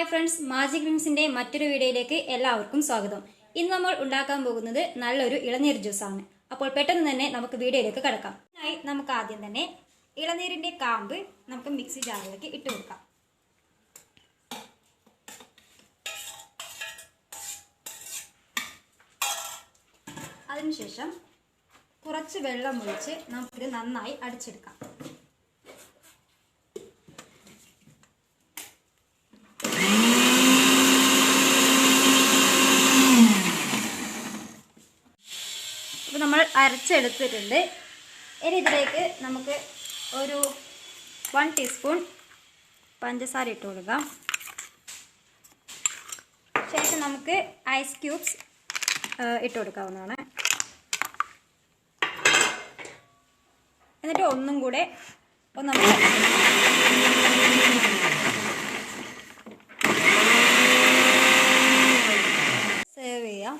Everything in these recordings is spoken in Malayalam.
ഹായ് ഫ്രണ്ട്സ് മാജിക് ഡ്രിങ്ക്സിന്റെ മറ്റൊരു വീഡിയോയിലേക്ക് എല്ലാവർക്കും സ്വാഗതം. ഇന്ന് നമ്മൾ ഉണ്ടാക്കാൻ പോകുന്നത് നല്ലൊരു ഇളനീർ ജ്യൂസാണ്. അപ്പോൾ പെട്ടെന്ന് തന്നെ നമുക്ക് വീഡിയോയിലേക്ക് കിടക്കാം. അതിനായി നമുക്ക് ആദ്യം തന്നെ ഇളനീരിന്റെ കാമ്പ് നമുക്ക് മിക്സി ജാറിലേക്ക് ഇട്ട് കൊടുക്കാം. അതിനുശേഷം കുറച്ച് വെള്ളം ഒഴിച്ച് നമുക്കിത് നന്നായി അടിച്ചെടുക്കാം. അപ്പോൾ നമ്മൾ അരച്ചെടുത്തിട്ടുണ്ട്. ഇനി ഇതിലേക്ക് നമുക്ക് ഒരു വൺ ടീസ്പൂൺ പഞ്ചസാര ഇട്ട് കൊടുക്കാം. ശേഷം നമുക്ക് ഐസ് ക്യൂബ്സ് ഇട്ട് കൊടുക്കാവുന്നതാണ്. എന്നിട്ട് ഒന്നും കൂടെ ഒന്ന് സേവ് ചെയ്യാം.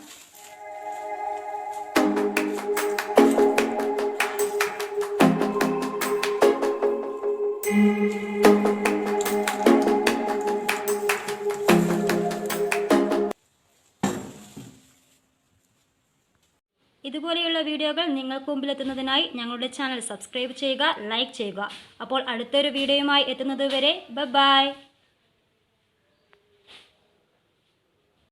ഇതുപോലെയുള്ള വീഡിയോകൾ നിങ്ങൾക്ക് മുമ്പിലെത്തുന്നതിനായി ഞങ്ങളുടെ ചാനൽ സബ്സ്ക്രൈബ് ചെയ്യുക ലൈക്ക് ചെയ്യുക. അപ്പോൾ അടുത്തൊരു വീഡിയോയുമായി എത്തുന്നത് വരെ ബൈ